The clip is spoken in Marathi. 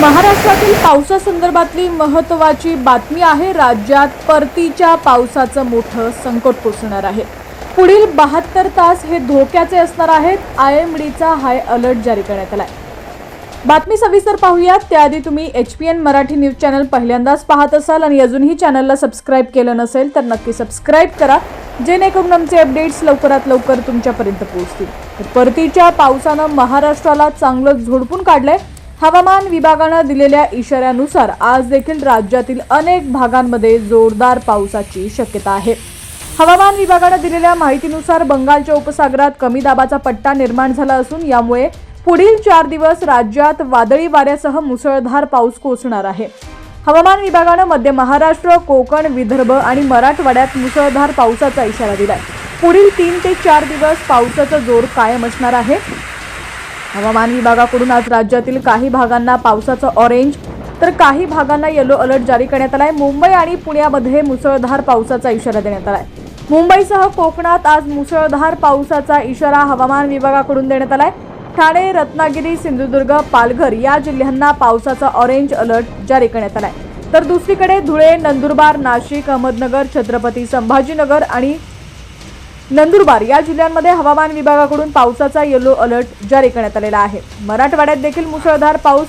महाराष्ट्रातील पावसासंदर्भातली महत्त्वाची बातमी आहे राज्यात परतीच्या पावसाचं मोठं संकट कोसळणार आहे. पुढील बहात्तर तास हे धोक्याचे असणार आहेत आय एम डीचा हाय अलर्ट जारी करण्यात आला आहे बातमी सविस्तर पाहूयात. त्याआधी तुम्ही H P N Marathi news channel पहिल्यांदाच पाहत असाल आणि अजूनही चॅनलला सबस्क्राईब केलं नसेल तर नक्की सबस्क्राईब करा जेणेकरून आमचे अपडेट्स लवकरात लवकर तुमच्यापर्यंत पोहोचतील. परतीच्या पावसानं महाराष्ट्राला चांगलं झोडपून काढलंय. हवामान विभागानं दिलेल्या इशाऱ्यानुसार आज देखील राज्यातील अनेक भागांमध्ये जोरदार पावसाची शक्यता आहे. हवामान विभागानं दिलेल्या माहितीनुसार बंगालच्या उपसागरात कमी दाबाचा पट्टा निर्माण झाला असून यामुळे पुढील चार दिवस राज्यात वादळी वाऱ्यासह मुसळधार पाऊस कोसणार आहे. हवामान विभागानं मध्य महाराष्ट्र कोकण विदर्भ आणि मराठवाड्यात मुसळधार पावसाचा इशारा दिलाय. पुढील तीन ते चार दिवस पावसाचा जोर कायम असणार आहे. हवामान विभागाकडून आज राज्यातील काही भागांना पावसाचं ऑरेंज तर काही भागांना येलो अलर्ट जारी करण्यात आलाय. मुंबई आणि पुण्यामध्ये मुसळधार पावसाचा इशारा देण्यात आलाय. मुंबईसह कोकणात आज मुसळधार पावसाचा इशारा हवामान विभागाकडून देण्यात आलाय. ठाणे रत्नागिरी सिंधुदुर्ग पालघर या जिल्ह्यांना पावसाचा ऑरेंज अलर्ट जारी करण्यात आलाय. तर दुसरीकडे धुळे नंदुरबार नाशिक अहमदनगर छत्रपती संभाजीनगर आणि नंदुरबार या जिल्ह्यांमध्ये हवामान विभागाकडून पावसाचा येलो अलर्ट जारी करण्यात आलेला आहे. मराठवाड्यात देखील मुसळधार पाऊस